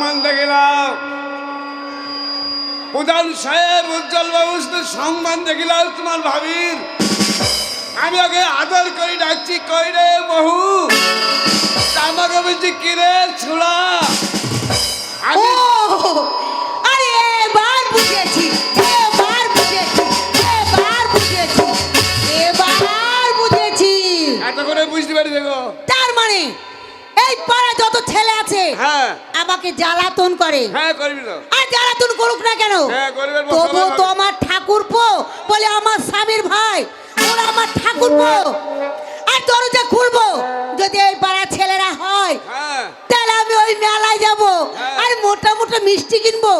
শুধু সম্মান দেখিলাম প্রধান সাহেব উজ্জ্বল বাবু সম্মান দেখিলাম তোমার ভাবির। আমি ওকে আদর করে ডাকছি কই রে বহু? আমাকে বলছি কিরে ছোড়া? আমি আরে এবার বুঝেছি এবার বুঝেছি এবার বুঝেছি এবার বুঝেছি। এত করে বুঝতে পারি দেখো। তার মানে এই পাড়া যত ছেলে আছে হ্যাঁ। আমাকে জ্বালাতন করে। হ্যাঁ করবি তো। আর জ্বালাতন করুক না কেন? হ্যাঁ, তবু তো। আমার ঠাকুরপো বলে আমার স্বামীর ভাই। ওরা আমার ঠাকুরপো। আর দরজা খুলবো যদি এই পাড়া ছেলেরা হয় তাহলে আমি ওই মেলায় যাব। আর মোটা মোটা মিষ্টি কিনবো।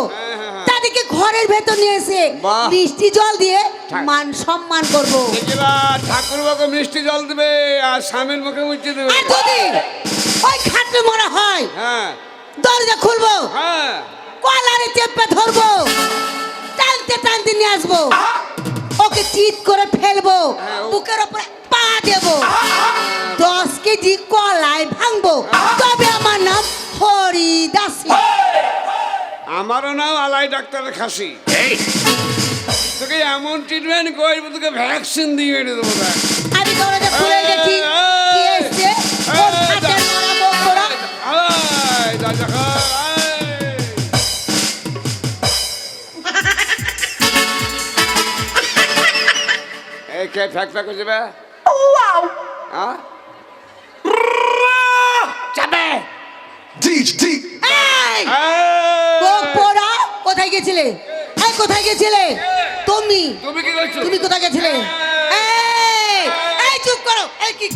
তাদেরকে ঘরের ভেতর নিয়ে এসে মিষ্টি জল দিয়ে মান সম্মান করব। ঠাকুর বাবু মিষ্টি জল দেবে আর স্বামীর মুখে মুচি দেবে। ওই খাটে মরা হয়। হ্যাঁ। দরজা খুলবো। হ্যাঁ। কলারে চেপে ধরবো। টানতে টানতে নিয়ে আসব। ওকে চিৎ করে ফেলব। হ্যাঁ, বুকের ওপরে পা দেবো। দশ কেজি কলাই ভাঙবো। তবে আমার নাম হরিদাসী। আমারও নাম আলাই ডাক্তারের খাসি। তোকে এমন ট্রিটমেন্ট করব তোকে ভ্যাকসিন দিয়ে মেরে দেবো আমি দরজা খুলে গেছি এই কে ফ্যাক ফ্যাক করছে বে হ্যাঁ চাপে Teach, teach. এই এই! কোথায় গেছিলে? এই কোথায় গেছিলে? তুমি? তুমি কি করছ? তুমি কোথায় গেছিলে? এই এই চুপ করো। এই কি?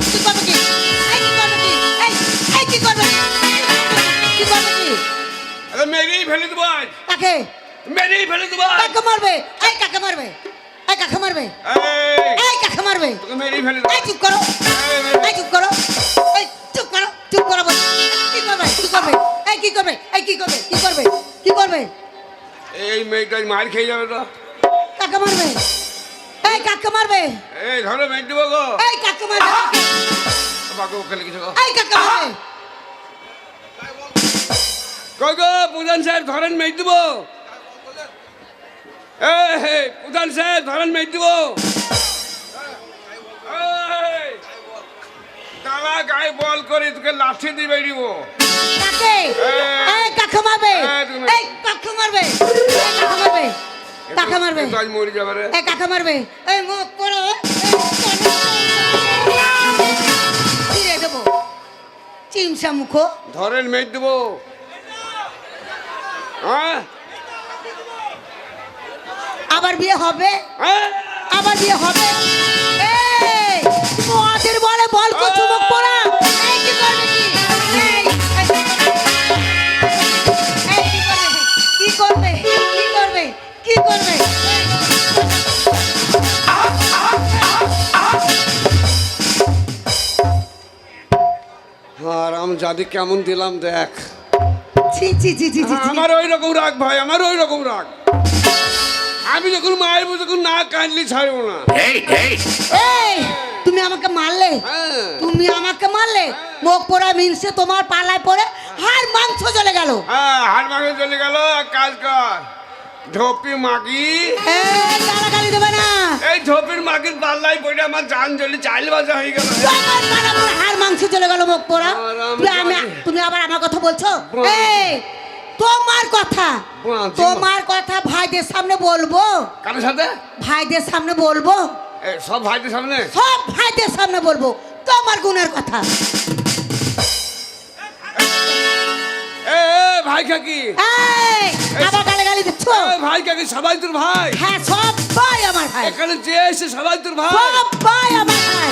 কি? মেরেই ফেলে দেবো আজ। কাকে? মেরেই ফেলে দেবো কাকে মারবে? এই কাকে মারবে? এই কাকে মারবে? এই, কাকে মারবে? তোকে মেরেই ফেলে দেবো। এই চুপ করো। এই চুপ করো। এই চুপ করো। চুপ করো। কি করবে? কি করবে? এই কি করবে? এই কি করবে? কি করবে? কি করবে? এই মেয়েটা মার খেয়ে যাবে তো। কাকে মারবে? এই কাকে মারবে? এই ধরো মেয়ে দেবো গো। এই কাকে মারবে? বাবু লিখেছে গো এই কাকে মারবে? কই গো প্রধান সাহেব ধরেন মেয়ে দেবো। এই, প্রধান সাহেব ধরেন মেয়ে দেবো। গায়ে বল করে তোকে লাঠি দিয়ে বেরিব কাকে? এই কাকে মারবে? এই, তুমি- এই কাকে মারবে? এই কাকে মারবে? কাকে মারবে? আজ মরে যাবে রে। এই কাকে মারবে? এই মুখ করো চিমসা মুখো। ধরেন মেয়ে দেবো। আবার বিয়ে হবে? হ্যাঁ? আবার বিয়ে হবে? এই মদের বলে বল কো পড়া। এই কি করবে কি? করবে? কি করবে? কি করবে? কি করবে? আরাম জাদি কেমন দিলাম দেখ। ছি ছি ছি ছি। আমার ওই রকম রাগ ভাই আমার ওই রকম রাগ। আমি যখন মায়ের তখন না কাঁদলি ছাড়বো না। এই তুমি আমাকে মারলে? হ্যাঁ। তুমি আমাকে মারলে? মুখ পোড়া মিনসে তোমার পালায় পরে হাড় মাংস চলে গেল। হ্যাঁ হাড় মাংস চলে গেল কাজ কর। ঝোপি মাগি? এই ঝোপির মাগির পাল্লাই পড়ে আমার জান জ্বলি চাইল বাজা হয়ে গেল। হাড় মাংস চলে গেল মুখ পোড়া। তুমি তুমি আবার আমার কথা বলছো। এই তোমার কথা। তোমার কথা ভাইদের সামনে বলব। কারোর সাথে? ভাইদের সামনে বলব। সব ভাইদের সামনে? সব ভাইদের সামনে বলব। তোমার গুণের কথা। এ এ, ভাই কাকি। এই আবার গালাগালি দিচ্ছ? ভাই কাকি সবাই তোর ভাই। হ্যাঁ সবাই আমার ভাই। এখানে যে এসে সবাই তোর ভাই। সবাই আমার ভাই।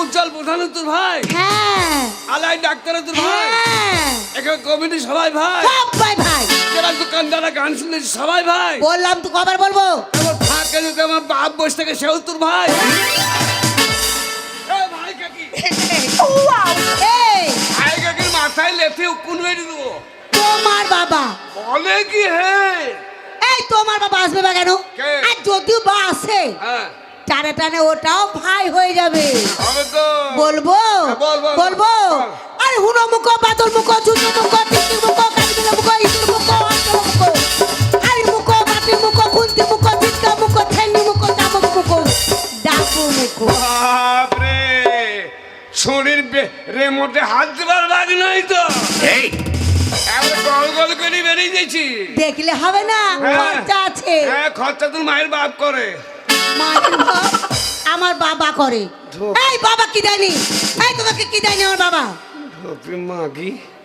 উজ্জ্বল প্রধান তোর ভাই। হ্যাঁ। আলাই ডাক্তার তোর ভাই। হ্যাঁ। এখানে কমিটি সবাই ভাই। সবাই ভাই। একেবারে দোকানদারা গান শুনেছি সবাই ভাই। বললাম তো কবার বলব? আমার ফাঁকে যদি আমার বাপ বসে থাকে সেও তোর ভাই। ভাই কাকি এই। ভাই কাকির মাথায় লেথে উকুন মেরে দেবো? তোমার বাবা। বলে কি হে? এই তোমার বাবা আসবে বা কেন? আর যদিও বা আসে হ্যাঁ। টানে টানে ওটাও ভাই হয়ে যাবে। বলব? হ্যাঁ, বল, বল, বলব? আরে হুনো মুখ বাদল মুখ জুতো মুখ টিকির মুখ মুখ ইঁদুর মুখ মুখ। আরে মুখ মুখ খুন্তি মুখ চিৎকা মুখ ঠেঙ্গি মুখ চামক মুখ ডাকু মুখ। বাপরে শরীর রেমোটে হাত দেবার বাগ নাই তো। Hey! এবার গল গল করে বেরিয়ে যাচ্ছি দেখলে হবে না হ্যাঁ। খরচা আছে। হ্যাঁ খরচা তোর মায়ের বাপ করে। মায়ের বাপ? আমার বাবা করে। এই বাবা কি দেয়নি? এই তোমাকে কি দেয়নি আমার বাবা?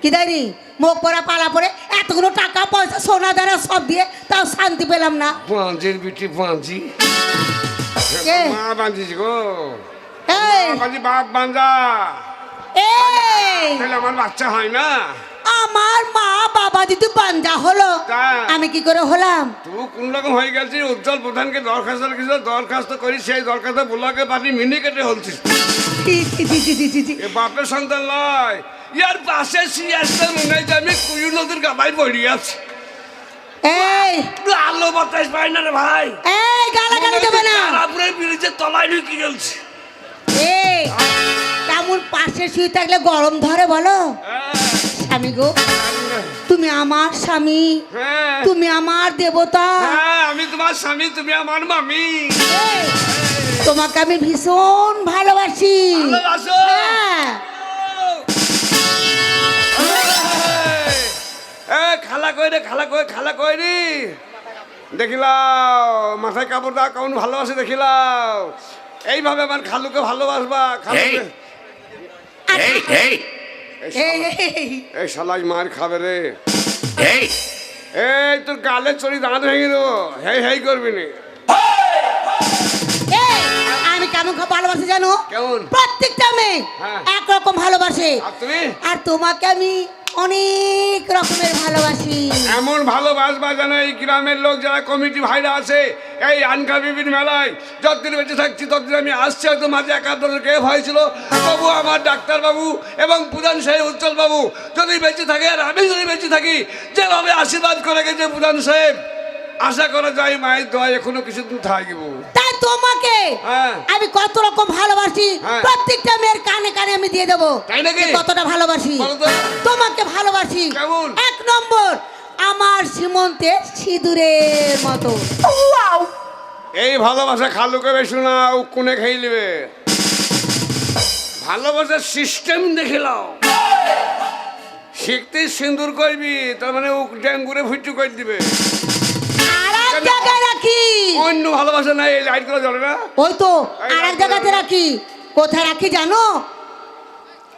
কি? দেয়নি? মুখ পরা পালা পরে এতগুলো টাকা পয়সা সোনা দানা সব দিয়ে তাও শান্তি পেলাম না। পাঁচের বিটি কে? মা বাঁধিস গো। বাপ বাঁধা এই। আমার বাচ্চা হয় না। আমার মা বাবা যদি বাঞ্জা হলো আমি কি করে হলাম? তুই কোন রকম হয়ে গেছিস উজ্জ্বল প্রধানকে দরখাস্ত লিখেছিল দরখাস্ত করি সেই দরখাস্ত বুলাকে পাঠি মিনি কেটে হলছিস বাপের সন্তান নয় ইয়ার পাশে সিয়াসটা মনে হয় আমি কুয়ু নদীর গাবাই পড়ি আছি। এই। আলো বাতাস পাই না রে ভাই। এই গালাগালি দেবে না। তারপরে ব্রিজের তলায় ঢুকে গেলছি। এই কেমন পাশে শুয়ে থাকলে গরম ধরে বলো। স্বামী গো। তুমি আমার স্বামী। হ্যাঁ। তুমি আমার দেবতা। হ্যাঁ আমি তোমার স্বামী তুমি আমার মামি। তোমাকে আমি ভীষণ ভালোবাসি? হ্যাঁ। এ খালা কই রে খালা কই খালা কই রে? দেখিলাও মাথায় কাপড় দা কেমন ভালোবাসে দেখিলাও। এইভাবে আমার খালুকে ভালোবাসবা। খালুকে! এই, এই, এই শালাই মার খাবে রে! এই। তোর গালে চড়ি দাঁত ভেঙে দেবো। হেই হেই করবি নি। আমি কেমন খুব ভালোবাসি জানো? কেমন? প্রত্যেকটা মেয়ে হ্যাঁ। একরকম ভালোবাসে। আর তুমি? আর তোমাকে আমি অনেক রকমের ভালোবাসি। এমন ভালোবাসবা যেন এই গ্রামের লোক যারা কমিটি ভাইরা আছে এই আনকা বিবির মেলায় যতদিন বেঁচে থাকছি ততদিন আমি আসছি। হয়তো মাঝে একাত্তর কে হয়েছিল। তবু আমার ডাক্তারবাবু এবং প্রধান সাহেব উজ্জ্বল বাবু যদি বেঁচে থাকে আর আমি যদি বেঁচে থাকি যেভাবে আশীর্বাদ করে গেছে প্রধান সাহেব আশা করা যায় মায়ের দোয়া এখনও কিছুদিন থাকব। তাই তোমাকে হ্যাঁ। আমি কত রকম ভালোবাসি হ্যাঁ। প্রত্যেকটা মেয়ের কানে কানে আমি দিয়ে দেবো। কতটা ভালোবাসি? তোমাকে ভালোবাসি। এক নম্বর আমার সীমন্তে সিঁদুরের মতো। এই ভালোবাসা খালুকে বেশি না ও কোনে খেয়ে নেবে ভালোবাসার সিস্টেম দেখিলাও শিখতে সিন্দুর করবি তার মানে ও ড্যাঙ্গুরে ফুটু করে দিবে। আর এক জায়গায় রাখি। অন্য ভালোবাসা নাই এই লাইট করা জ্বলে না? ওই তো আর এক জায়গাতে রাখি। রাখি। কোথায় রাখি জানো?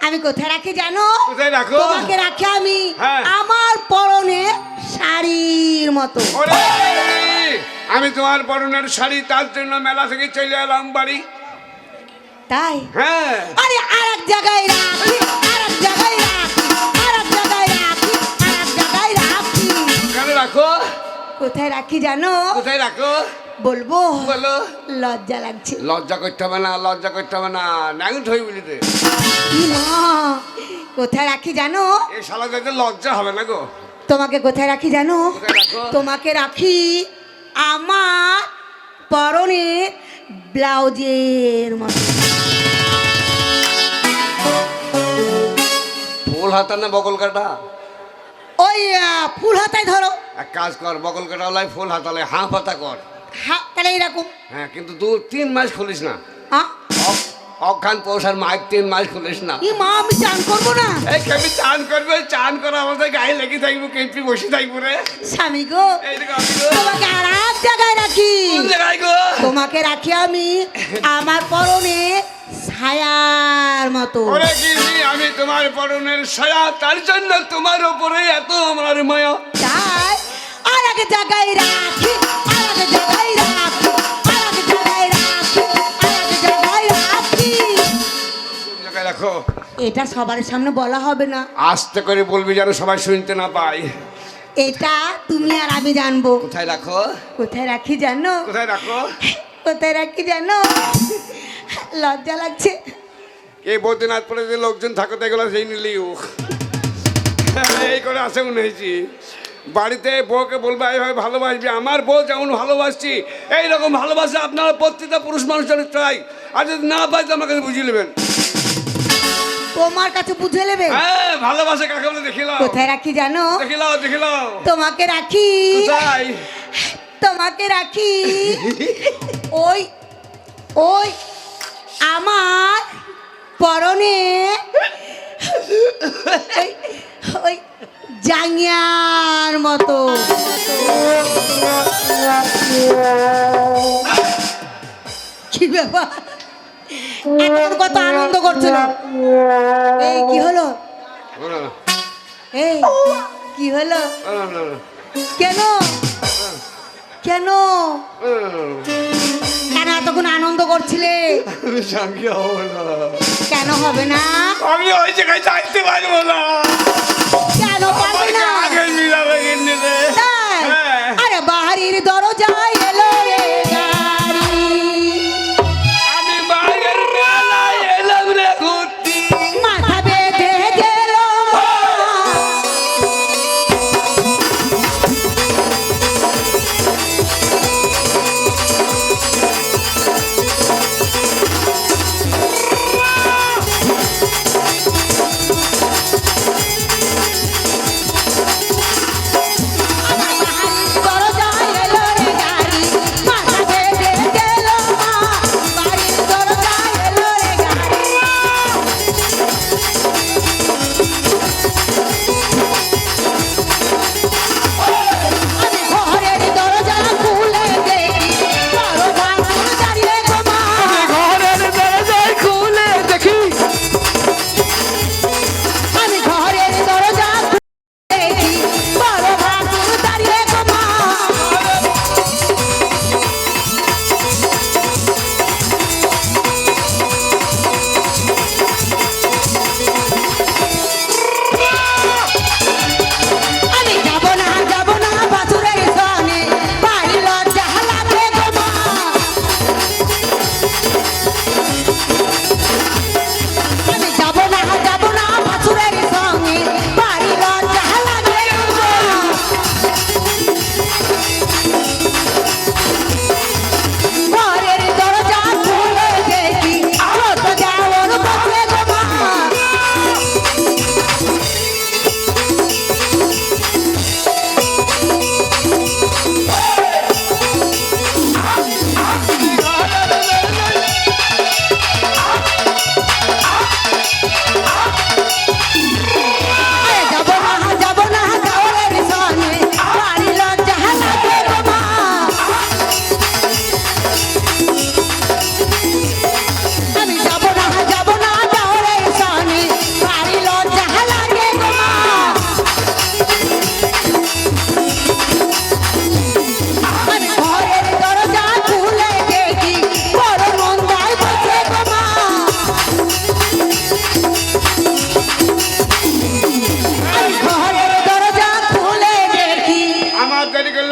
আমি কোথায় রাখি জানো? কোথায় রাখো? তোমাকে রাখি আমি। হ্যাঁ। আমার পরনে শাড়ির মতো। আমি তোমার পরনের শাড়ি তার জন্য মেলা থেকে চলে এলাম বাড়ি। তাই? হ্যাঁ। আরে আর এক জায়গায় রাখি আর এক জায়গায় রাখি আর এক জায়গায় রাখি আর এক জায়গায় রাখি। কেন রাখো? কোথায় রাখি জানো? কোথায় রাখো? বলব। বলো। লজ্জা লাগছে। লজ্জা করতে হবে না লজ্জা করতে হবে না। ন্যাং থই বলিতে কোথায় রাখি জানো? এই শালা যাতে লজ্জা হবে না গো। তোমাকে কোথায় রাখি জানো? তোমাকে রাখি আমার পরনের ব্লাউজের মতো। ফুল হাতা না বকল কাটা? ওই ফুল হাতায় ধরো। এক কাজ কর বকল কাটা লাই ফুল হাতালে হাঁ পাতা কর। হা তাহলে এরকম হ্যাঁ কিন্তু দু তিন মাস খুলিস না। হ্যাঁ অ- অজ্ঞান পৌষার মাইক তিন মাস খুলিস না। ই মা আমি চান করব না। এই কেমনি চান করবে চান করা আমাদের গায়ে লেগে থাকব কেমপি বসে থাকব রে। স্বামী গো আমি। তোমাকে আর এক জায়গায় রাখি। জায়গায় গো? তোমাকে রাখি আমি আমার পরনে ছায়ার মতো। ওরে গিন্নি আমি তোমার পরনের সায়া তার জন্য তোমার উপরে এত আমার মায়া। তাই আর এক জায়গায় রাখি আর এক জায়গায় রাখি। রাখো এটা সবার সামনে বলা হবে না। আস্তে করে বলবি যেন সবাই শুনতে না পায়। এটা তুমি আর আমি জানব। কোথায় রাখো? কোথায় রাখি জানো? কোথায় রাখো? কোথায় রাখি জানো? লজ্জা লাগছে। এই পরে যে লোকজন থাকো তো এগুলো সেই নিলিও এই করে আসে মনে হয়েছি। বাড়িতে বউকে বলব এইভাবে ভালোবাসবি। আমার বউ যেমন ভালোবাসছি এইরকম ভালোবাসা আপনারা প্রত্যেকটা পুরুষ মানুষের চাই আর যদি না পাই তো আমাকে বুঝিয়ে নেবেন। তোমার কাছে বুঝে নেবে। হ্যাঁ ভালোবাসা কাকে বলে? দেখিলাও কোথায় রাখি জানো? দেখিলাও দেখিলাও তোমাকে রাখি। তোমাকে রাখি। ওই ওই আমার পরনে। ওই- জাঙ্গিয়ার মতো। কি ব্যাপার? কত আনন্দ করছিল। এই কি হলো? এই কি হলো? কেন? কেন? কেন এতক্ষণ আনন্দ করছিলে? কেন হবে না? আমি ওই জায়গায় যাইতে পারব না।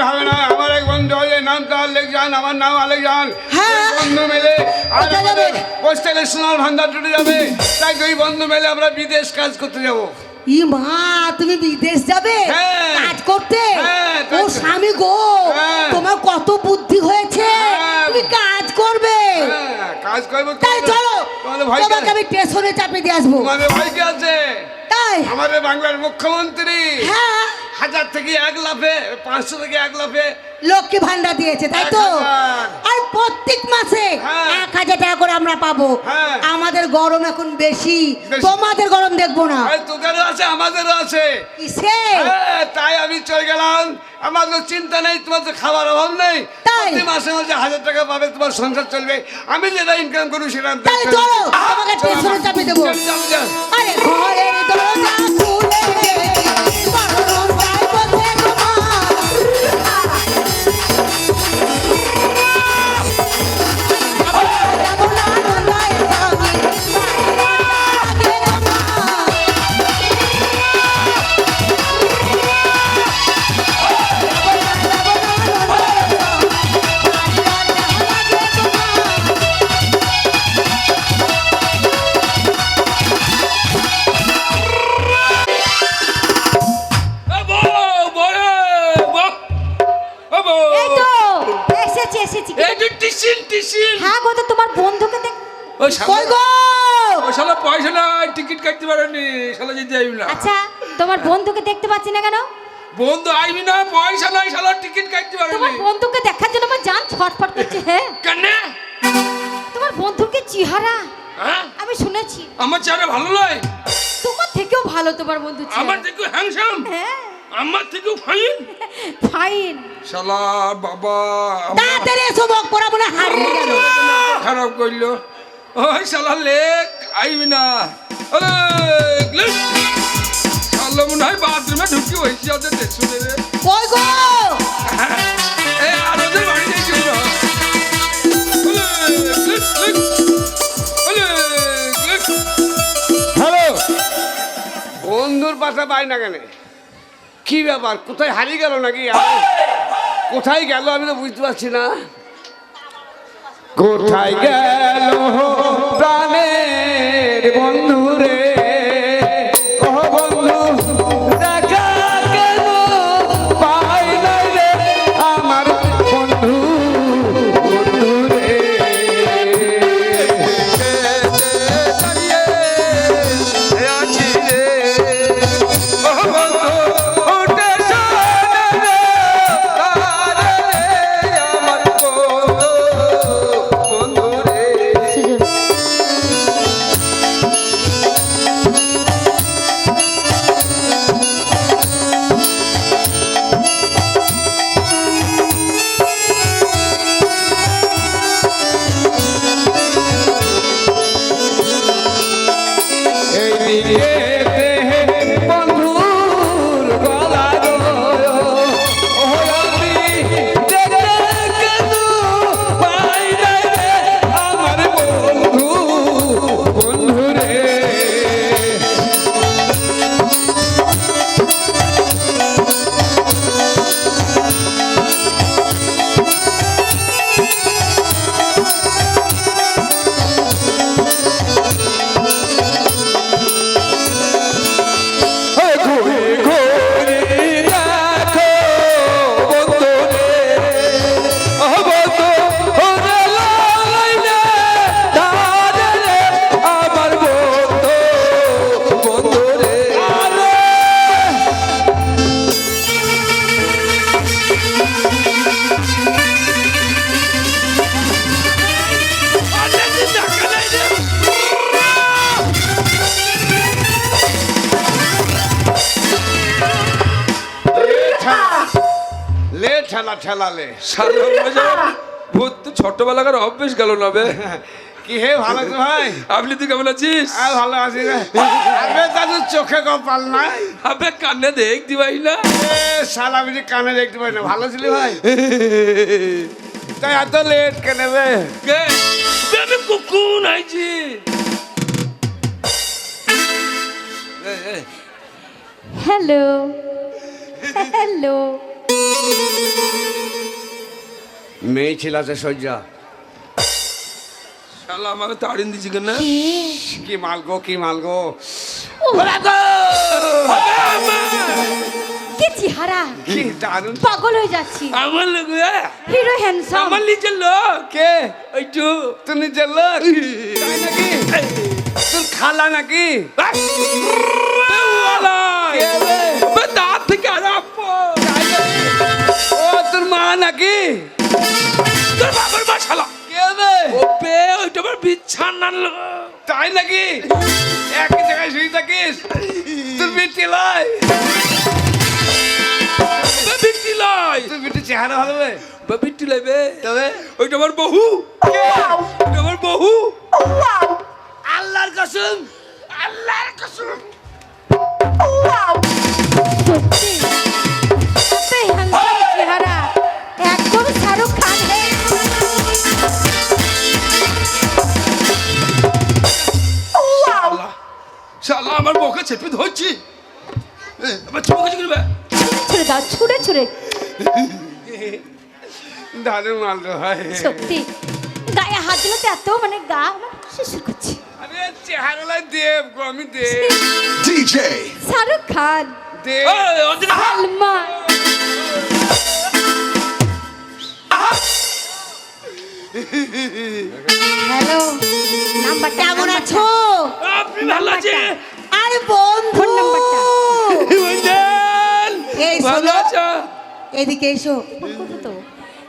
হবে না। আমার এক বন্ধু নাম তো আলেক যান আমার নাম আলেক যান। হ্যাঁ। বন্ধু মিলে আর আমাদের যাবে? সোনার ভান্ডার টুটে যাবে। তাই দুই বন্ধু মিলে আমরা বিদেশ কাজ করতে যাব। ই মা তুমি বিদেশ যাবে? হ্যাঁ। কাজ করতে? হ্যাঁ, ও স্বামী গো। তোমার কত বুদ্ধি হয়েছে? হ্যাঁ। তুমি কাজ করবে। কাজ করব তাই চলো তোমাকে আমি স্টেশনে চাপে দিয়ে আসব। তোমাদের ভয় কি আছে। তাই? আমাদের বাংলার মুখ্যমন্ত্রী। হ্যাঁ। হাজার থেকে এক লাফে পাঁচশো থেকে এক লাফে লক্ষ্মী ভান্ডার দিয়েছে তাই তো আর প্রত্যেক মাসে হ্যাঁ। এক হাজার টাকা করে আমরা পাবো হ্যাঁ। আমাদের গরম এখন বেশি। তোমাদের গরম দেখব না এই তোদেরও আছে আমাদেরও আছে হ্যাঁ, তাই আমি চলে গেলাম আমার তো চিন্তা নেই তোমার তো খাবার অভাব নেই? প্রতি মাসে মাসে হাজার টাকা পাবে তোমার সংসার চলবে আমি যেটা ইনকাম করি সেটা আমি তাহলে দেখতে চলো হবে। তোমাকে চলো, স্টেশনে চাপে দেবো। আরে দরজা শালা যেতে আইবি না। আচ্ছা তোমার বন্ধুকে দেখতে পাচ্ছি না কেন? বন্ধু আইবি না পয়সা নাই শালা টিকিট কাটতে তোমার বন্ধুকে দেখার জন্য আমার জান ছটফট করছে হ্যাঁ? কেন? তোমার বন্ধুর কি চেহারা? হ্যাঁ? আমি শুনেছি। আমার চেহারা ভালো নয়? তোমার থেকেও ভালো তোমার বন্ধু আমার থেকেও হ্যাংসাম হ্যাঁ। আমার থেকেও ফাইন ফাইন শালা বাবা তাড়াতাড়ি এসো বক পড়াবো না হারিয়ে গেল। খারাপ করল। ওই শালা লেক আইবি না। মনে হয় বাথরুমে ঢুকি হয়েছি ওদের দেখছ রে কই গো? এ আর ওদের বাড়ি দেখছি না হ্যালো। বন্ধুর পাশে পাই না কেন? কি ব্যাপার? কোথায় হারিয়ে গেল নাকি? কোথায় গেল আমি তো বুঝতে পারছি না। কোথায় গেল প্রাণের বন্ধু লে ঠেলা ঠেলা লে সালো মজা ভূত তো ছোটবেলাকার অভ্যেস গেল না বে। কি হে ভালো ভাই? আপনি তুই কেমন আছিস? ভালো আছি আবে দাদু চোখে কপাল নাই আবে কানে দেখতে পাই না। শালা বুঝি কানে দেখতে পাই না। ভালো ছিলি ভাই? তাই এত লেট কেন বে? কে? বেবি কুকুন আইছি। হ্যালো হ্যালো মেয়ে ছিল আছে সজ্জা শালা আমাকে তাড়িয়ে দিছি কেন? কি? মাল গো কি মাল গো? কি চেহারা? কি দারুণ। পাগল হয়ে যাচ্ছি। আমার লোক হিরো হ্যান্ডসাম। আমার নিজের লোক। কে? ওই তো তুই নিজের লোক? নাকি? তোর খালা নাকি? দাঁত থেকে আর নাকি? তোর বাবার মা শালা। কে বে ও বে ওইটা আমার বিছানার লোক তাই নাকি? একই জায়গায় শুয়ে থাকিস? তোর বিটি বে বিটি লাই তোর বিটি চেহারা ভালো বে? বে বিটি লাই বে। তবে? ওইটা আমার বহু। ওইটা আমার বহু। আল্লাহর কসম। আল্লাহর কসম। শালা আমার মুখে চেপে ধরছি। এ, আমার চুপ কাছে করবে ছুড়ে দাও ছুড়ে ছুড়ে। দারুণ মাল হয় সত্যি। গায়ে হাত দিলে তো এত মানে গা আমার শিশু করছে? আরে চেহারা দেব গো আমি দেব। DJ. শাহরুখ খান। দেব। সালমান হ্যালো নাম্বারটা কেমন আছো? আপনি ভালো আছে আরে বন্ধু! ফোন নাম্বারটা। এই ভালো আছো? এদিকে এসো। তো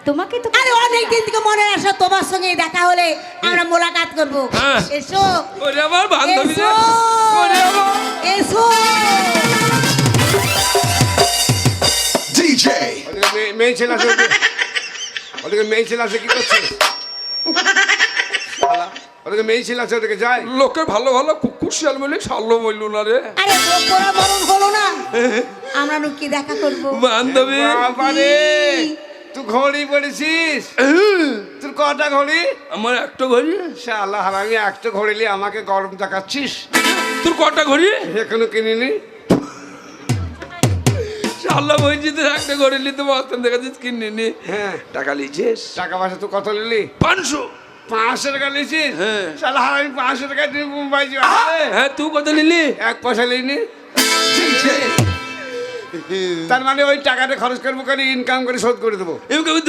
তোমাকে তো আরে অনেক দিন থেকে মনে আসো তোমার সঙ্গে দেখা হলে আমরা মোলাকাত করব। হ্যাঁ। এসো। ওরে আমার বান্ধবী এসো। ওরে আমার এসো। DJ. ওদিকে মেয়ে- ছেলে আছে ওদিকে। ওদিকে মেয়ে ছেলে আছে কি করছে মেয়ে ছেলে আছে ওদিকে যায় লোকে ভালো ভালো কুকুর শিয়াল বলে সাল্লো বলল না রে। আরে পোড়া মরণ হলো না। আমরা লুকিয়ে দেখা করব। বান্ধবী। বাবারে তুই ঘড়ি পড়েছিস? তোর কটা ঘড়ি? আমার একটা ঘড়ি। শালা আমি একটা ঘড়ি নিয়ে আমাকে গরম দেখাচ্ছিস? তোর কটা ঘড়ি? এখনও কিনিনি। বলছি তোর একটা ঘড়ি নিতে বস্তান দেখাচ্ছিস কিনে নি হ্যাঁ টাকা লিছিস টাকা পয়সা তুই কত নিলি? পাঁচশো। পাঁচশো টাকা নিয়েছিস হ্যাঁ। শালা আমি পাঁচশো টাকা দিয়ে মুম্বাই হ্যাঁ তুই কত নিলি? এক পয়সা নিইনি তার মানে ওই টাকাটা খরচ করব করে ইনকাম করে শোধ করে দেবো।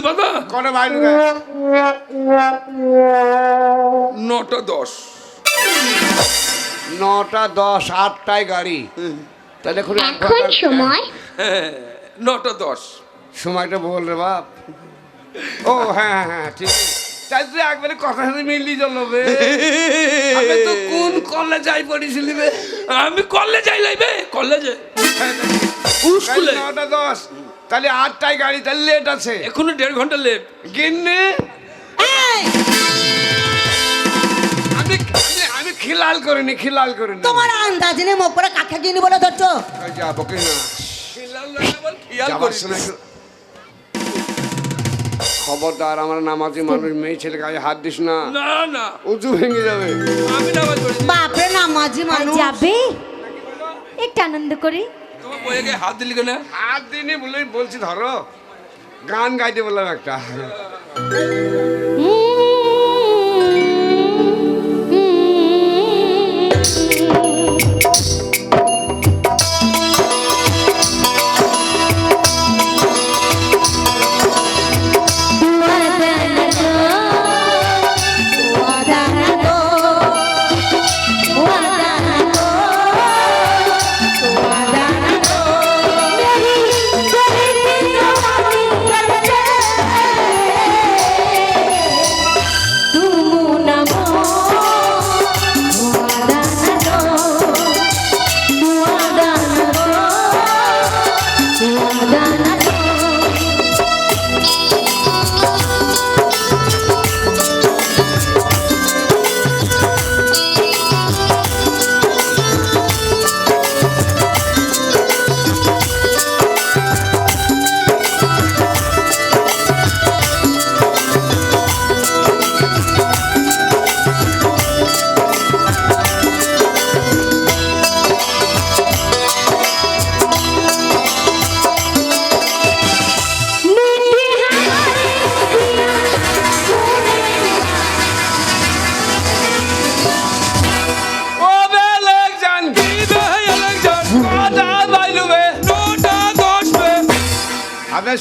পারব? কটা বাইরে নটা দশ। নটা দশ আটটায় গাড়ি। তাহলে এখন সময় নটা দশ। সময়টা বল রে বাপ। ও হ্যাঁ হ্যাঁ হ্যাঁ ঠিক। তাই তুই একবারে কথা সাথে মিললি চলো বে। আমি তো কোন কলেজ যাই পড়েছিলি বে? আমি কলেজে যাই লাইবে কলেজে স্কুলে নটা দশ। তাহলে আটটায় গাড়ি তাহলে লেট আছে। এখনও দেড় ঘণ্টা লেট গিন্নি। আমি আমি- খিলাল করিনি খিলাল করিনি। তোমার আন্দাজ নেই মুখ পরে কাকে কিনি বলে ধরছো। যাব কি খবরদার আমার নামাজি মানুষ মেয়ে ছেলে গায়ে হাত দিস না। না না। উঁচু ভেঙে যাবে। আমি নামাজ পড়ি। বাপরে না মাঝি মানুষ। যাবে? একটু আনন্দ করি। তোমার বইয়ে গায়ে হাত দিলি কেন? হাত দিনই বলে বলছি ধরো। গান গাইতে বললাম একটা।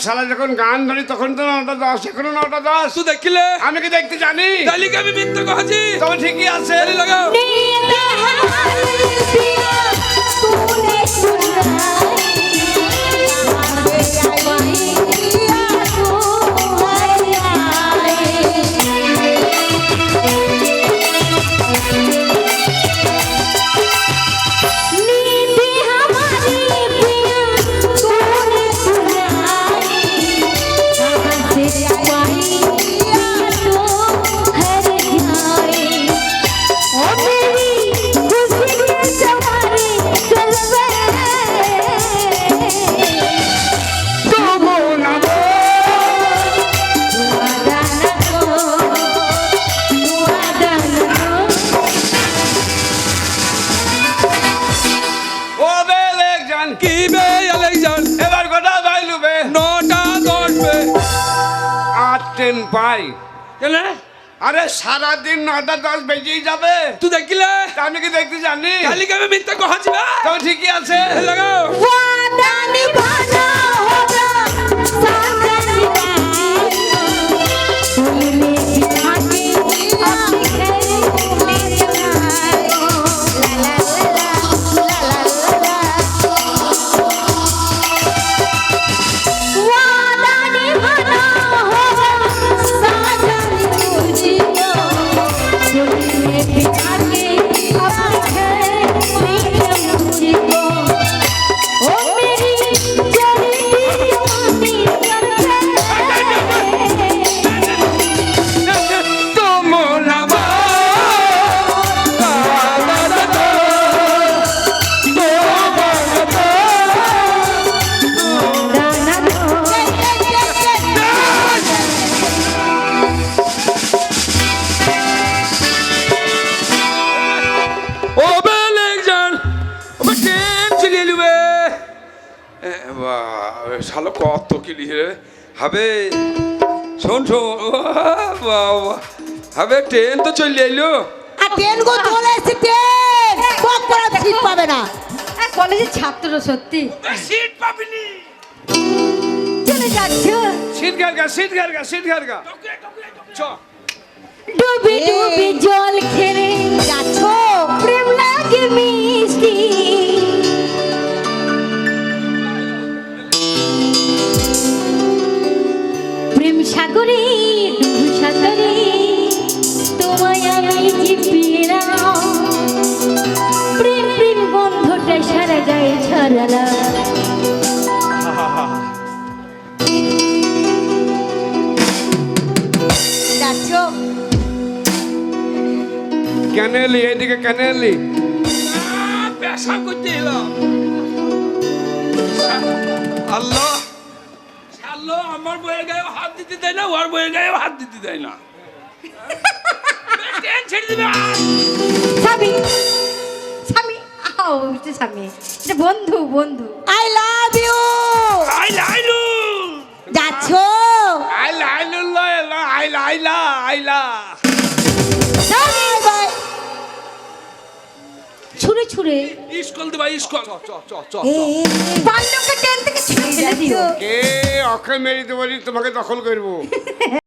শালা যখন গান ধরি তখন তো নটা দশ এখনও নটা দশ। তুই দেখিলে? আমি কি দেখতে জানি? তালিকা আমি মিথ্যা কহাছি? তবে ঠিকই আছে। লাগাও। মিথ্যে কহাছি বে তো ঠিকই আছে লাগাও। হবে শোন শোন হবে ট্রেন তো চলে এলো। আর ট্রেন গো চলে এসছে ট্রেন বক করা সিট পাবে না। কলেজের ছাত্র সত্যি। সিট পাবিনি। চলে যাচ্ছ। সিট ঘাট গা সিট ঘাট গা সিট ঘাট গা। চ। ডুবি ডুবি জল খেলে যাচ্ছ। প্রেম লাগে মিষ্টি প্রেম সাগরে সাগরে তোমায় আমি যে পেলাম প্রেম প্রেম গন্ধটা সারা গায়ে ছড়ালাম। কেন এলি এইদিকে কেন এলি পেশা করতে এলাম আল্লাহ। আল্লাহ আমার বইয়ের গায়ে হাত দিতে দেয় না ওর বইয়ের গায়ে হাত দিতে দেয় না। ছেড়ে দিবে। স্বামী স্বামী আও স্বামী এটা বন্ধু বন্ধু। আই লাভ ইউ আইলা আইলু যাচ্ছ? আইলা আইলা আইলা আইলা আইলা আইলা বাই বাই ছুঁড়ে ছুঁড়ে। স্কুল দেবা স্কুল চ চ চ পাণ্ডবকে ট্রেন থেকে ছুঁড়ে ফেলে দিও? কে অক্ষয় মেরিতে দেবো তোমাকে দখল করব?